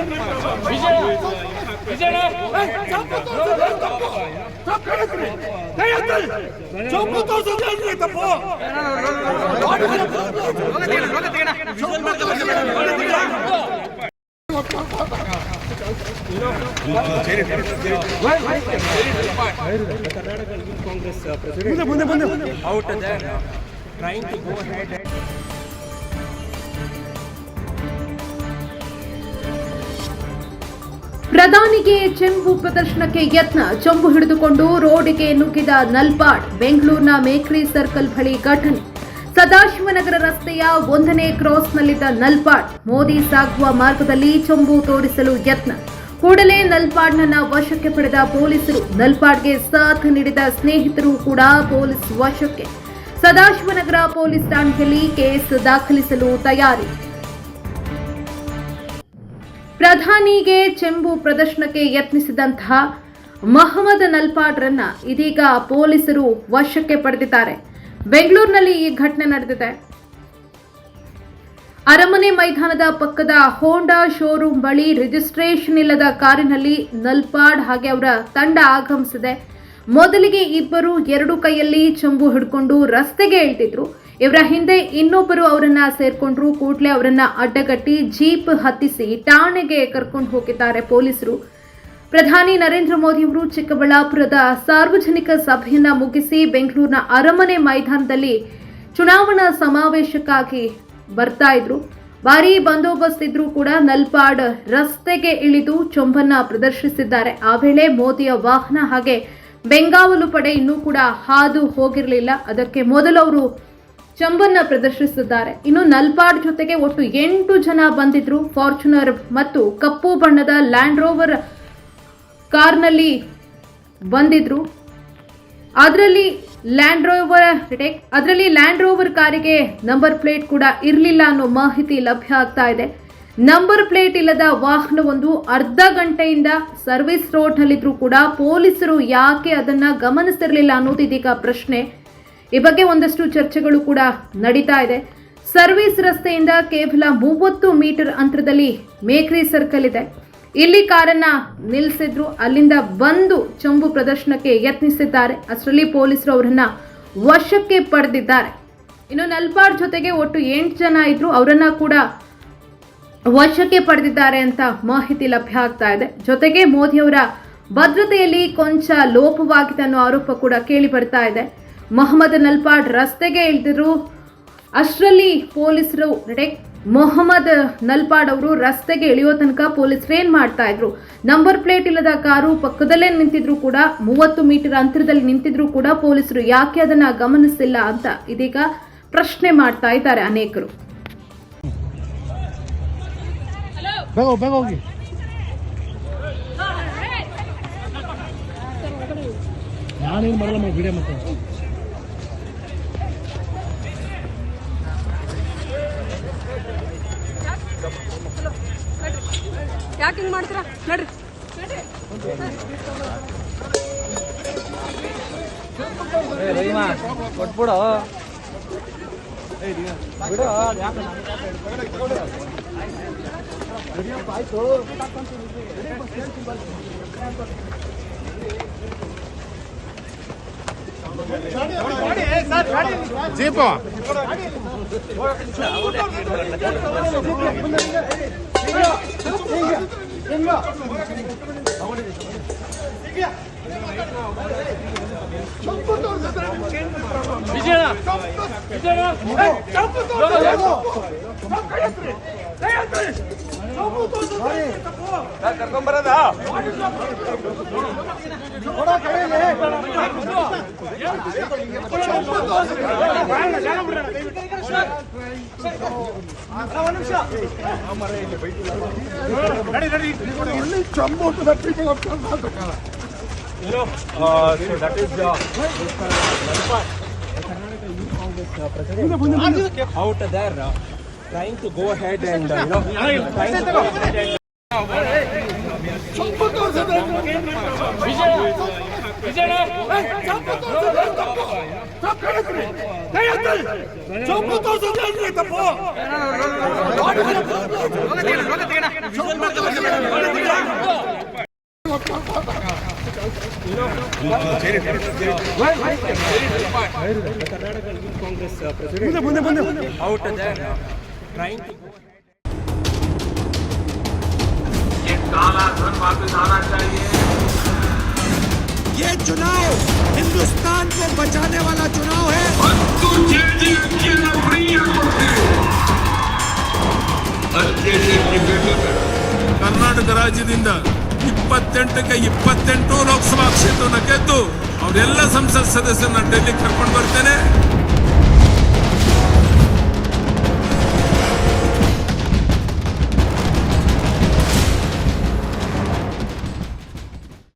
Bisa, Trying to go ahead and ಪ್ರಧಾನಿಗೆ ಚೆಂಬು ಪ್ರದರ್ಶನಕ್ಕೆ ಯತ್ನ, ಚೊಂಬು ಹಿಡಿದುಕೊಂಡು ರೋಡಿಗೆ ನುಗ್ಗಿದ ನಲ್ಪಾಡ್ ಬೆಂಗಳೂರಿನ ಮೇಕ್ರಿ ಸರ್ಕಲ್ ಬಳಿ ಘಟನೆ. ಸದಾಶಿವನಗರ ರಸ್ತೆಯ ಒಂದನೇ ಕ್ರಾಸ್ನಲ್ಲಿದ್ದ ನಲ್ಪಾಡ್ ಮೋದಿ ಸಾಗುವ ಮಾರ್ಗದಲ್ಲಿ ಚೊಂಬು ತೋರಿಸಲು ಯತ್ನ. ಕೂಡಲೇ ನಲ್ಪಾಡ್ನನ್ನ ವಶಕ್ಕೆ ಪಡೆದ ಪೊಲೀಸರು ನಲ್ಪಾಡ್ಗೆ ಸಾಥ್ ನೀಡಿದ ಸ್ನೇಹಿತರು ಕೂಡ ಪೊಲೀಸ್ ವಶಕ್ಕೆ. ಸದಾಶಿವನಗರ ಪೊಲೀಸ್ ಠಾಣೆಯಲ್ಲಿ ಕೇಸ್ ದಾಖಲಿಸಲು ತಯಾರಿ. ಪ್ರಧಾನಿಗೆ ಚೆಂಬು ಪ್ರದರ್ಶನಕ್ಕೆ ಯತ್ನಿಸಿದಂತಹ ಮಹಮ್ಮದ್ ನಲ್ಪಾಡ್ರನ್ನ ಇದೀಗ ಪೊಲೀಸರು ವಶಕ್ಕೆ ಪಡೆದಿದ್ದಾರೆ. ಬೆಂಗಳೂರಿನಲ್ಲಿ ಈ ಘಟನೆ ನಡೆದಿದೆ. ಅರಮನೆ ಮೈದಾನದ ಪಕ್ಕದ ಹೋಂಡಾ ಶೋರೂಮ್ ಬಳಿ ರಿಜಿಸ್ಟ್ರೇಷನ್ ಇಲ್ಲದ ಕಾರಿನಲ್ಲಿ ನಲ್ಪಾಡ್ ಹಾಗೆ ಅವರ ತಂಡ ಆಗಮಿಸಿದೆ. ಮೊದಲಿಗೆ ಇಬ್ಬರು, ಎರಡು ಕೈಯಲ್ಲಿ ಚಂಬು ಹಿಡ್ಕೊಂಡು ರಸ್ತೆಗೆ ಇಳ್ತಿದ್ರು ಇವರ ಹಿಂದೆ ಇನ್ನೊಬ್ಬರು ಅವರನ್ನ ಸೇರ್ಕೊಂಡ್ರು. ಕೂಡಲೇ ಅವರನ್ನ ಅಡ್ಡಗಟ್ಟಿ ಜೀಪ್ ಹತ್ತಿಸಿ ಠಾಣೆಗೆ ಕರ್ಕೊಂಡು ಹೋಗಿದ್ದಾರೆ ಪೊಲೀಸರು. ಪ್ರಧಾನಿ ನರೇಂದ್ರ ಮೋದಿ ಅವರು ಚಿಕ್ಕಬಳ್ಳಾಪುರದ ಸಾರ್ವಜನಿಕ ಸಭೆಯನ್ನ ಮುಗಿಸಿ ಬೆಂಗಳೂರಿನ ಅರಮನೆ ಮೈದಾನದಲ್ಲಿ ಚುನಾವಣಾ ಸಮಾವೇಶಕ್ಕಾಗಿ ಬರ್ತಾ ಇದ್ರು. ಭಾರೀ ಬಂದೋಬಸ್ತ್ ಇದ್ರೂ ಕೂಡ ನಲ್ಪಾಡ್ ರಸ್ತೆಗೆ ಇಳಿದು ಚೊಂಬನ್ನ ಪ್ರದರ್ಶಿಸಿದ್ದಾರೆ. ಆ ವೇಳೆ ಮೋದಿಯ ವಾಹನ ಹಾಗೆ ಬೆಂಗಾವಲು ಪಡೆ ಇನ್ನೂ ಕೂಡ ಹಾದು ಹೋಗಿರಲಿಲ್ಲ. ಅದಕ್ಕೆ ಮೊದಲು ಅವರು ಚಂಬನ್ನ ಪ್ರದರ್ಶಿಸಿದ್ದಾರೆ. ಇನ್ನು ನಲ್ಪಾಡ್ ಜೊತೆಗೆ ಒಟ್ಟು ಎಂಟು ಜನ ಬಂದಿದ್ರು. ಫಾರ್ಚುನರ್ ಮತ್ತು ಕಪ್ಪು ಬಣ್ಣದ ಲ್ಯಾಂಡ್ ರೋವರ್ ಕಾರ್ನಲ್ಲಿ ಬಂದಿದ್ರು. ಅದರಲ್ಲಿ ಲ್ಯಾಂಡ್ ರೋವರ್ ಅದರಲ್ಲಿ ಲ್ಯಾಂಡ್ ರೋವರ್ ಕಾರಿಗೆ ನಂಬರ್ ಪ್ಲೇಟ್ ಕೂಡ ಇರಲಿಲ್ಲ ಅನ್ನೋ ಮಾಹಿತಿ ಲಭ್ಯ ಆಗ್ತಾ ಇದೆ. ನಂಬರ್ ಪ್ಲೇಟ್ ಇಲ್ಲದ ವಾಹನವೊಂದು ಅರ್ಧ ಗಂಟೆಯಿಂದ ಸರ್ವಿಸ್ ರೋಡ್ನಲ್ಲಿದ್ರೂ ಕೂಡ ಪೊಲೀಸರು ಯಾಕೆ ಅದನ್ನ ಗಮನಿಸಿರಲಿಲ್ಲ ಅನ್ನೋದು ಇದೀಗ ಪ್ರಶ್ನೆ. ಈ ಬಗ್ಗೆ ಒಂದಷ್ಟು ಚರ್ಚೆಗಳು ಕೂಡ ನಡೀತಾ ಇದೆ. ಸರ್ವಿಸ್ ರಸ್ತೆಯಿಂದ ಕೇವಲ ಮೂವತ್ತು ಮೀಟರ್ ಅಂತರದಲ್ಲಿ ಮೇಕ್ರಿ ಸರ್ಕಲ್ ಇದೆ. ಇಲ್ಲಿ ಕಾರನ್ನ ನಿಲ್ಲಿಸಿದ್ರು ಅಲ್ಲಿಂದ ಬಂದು ಚಂಬು ಪ್ರದರ್ಶನಕ್ಕೆ ಯತ್ನಿಸಿದ್ದಾರೆ. ಅಷ್ಟರಲ್ಲಿ ಪೊಲೀಸರು ಅವರನ್ನ ವಶಕ್ಕೆ ಪಡೆದಿದ್ದಾರೆ. ಇನ್ನು ನಲ್ಪಾಡ್ ಜೊತೆಗೆ ಒಟ್ಟು ಎಂಟು ಜನ ಇದ್ರು, ಅವರನ್ನ ಕೂಡ ವಶಕ್ಕೆ ಪಡೆದಿದ್ದಾರೆ ಅಂತ ಮಾಹಿತಿ ಲಭ್ಯ ಆಗ್ತಾ ಇದೆ. ಜೊತೆಗೆ ಮೋದಿಯವರ ಭದ್ರತೆಯಲ್ಲಿ ಕೊಂಚ ಲೋಪವಾಗಿದೆ ಅನ್ನೋ ಆರೋಪ ಕೂಡ ಕೇಳಿ ಬರ್ತಾ ಇದೆ. ಮೊಹಮ್ಮದ್ ನಲ್ಪಾಡ್ ರಸ್ತೆಗೆ ಇಳಿದ್ರು ಅಷ್ಟರಲ್ಲಿ ಪೊಲೀಸರು ಡೈರೆಕ್ಟ್ ಮೊಹಮ್ಮದ್ ನಲ್ಪಾಡ್ ಅವರು ರಸ್ತೆಗೆ ಇಳಿಯೋ ತನಕ ಪೊಲೀಸರು ಏನು ಮಾಡ್ತಾ ಇದ್ರು? ನಂಬರ್ ಪ್ಲೇಟ್ ಇಲ್ಲದ ಕಾರು ಪಕ್ಕದಲ್ಲೇ ನಿಂತಿದ್ರು ಕೂಡ, ಮೂವತ್ತು ಮೀಟರ್ ಅಂತರದಲ್ಲಿ ನಿಂತಿದ್ರು ಕೂಡ ಪೊಲೀಸರು ಯಾಕೆ ಅದನ್ನ ಗಮನಿಸಿಲ್ಲ ಅಂತ ಇದೀಗ ಪ್ರಶ್ನೆ ಮಾಡ್ತಾ ಇದ್ದಾರೆ ಅನೇಕರು. ನಾನೇನು ಮಾಡಲ್ಲ ಮಾಡಿ ವಿಡಿಯೋ ಯಾಕೆ ಹಿಂಗ್ ಮಾಡ್ತೀರಾ? ನಡ್ರಿ. ಕೊಟ್ಬಿಡು. ಬಿಡು ಜೀಪು ಕರ್ಕೊಂಬರದ ನಡಿ ನಡಿ ಇಲ್ಲಿ ಚಂಬು You know, uh, so that is uh, out there, uh, trying to go ahead and uh, you know, trying to go ahead and ಚಂಬು ತೋರಿಸಿದ್ರೆ ಚಂಬು ತೋರಿಸಿದ್ರೆ ತಪ್ಪು Karnataka Youth Congress uh, president out there uh, trying to go ये काला धन वापस आना चाहिए ये चुनाव हिंदुस्तान को बचाने वाला चुनाव है ಮತ್ತು ಜೆಡಿಎಸ್ನ ಪ್ರಿಯ ಕೊಡ್ತೀವಿ ಅಷ್ಟೇ ಡಿಬೇಟ್ ಕರ್ನಾಟಕ ರಾಜ್ಯದಿಂದ ಇಪ್ಪತ್ತೆಂಟಕ್ಕೆ ಇಪ್ಪತ್ತೆಂಟು ಲೋಕಸಭಾ ಕ್ಷೇತ್ರವನ್ನು ಗೆದ್ದು ಅವರೆಲ್ಲ ಸಂಸತ್ ಸದಸ್ಯರನ್ನ ಡೆಲ್ಲಿ ಕರ್ಕೊಂಡು ಬರ್ತೇನೆ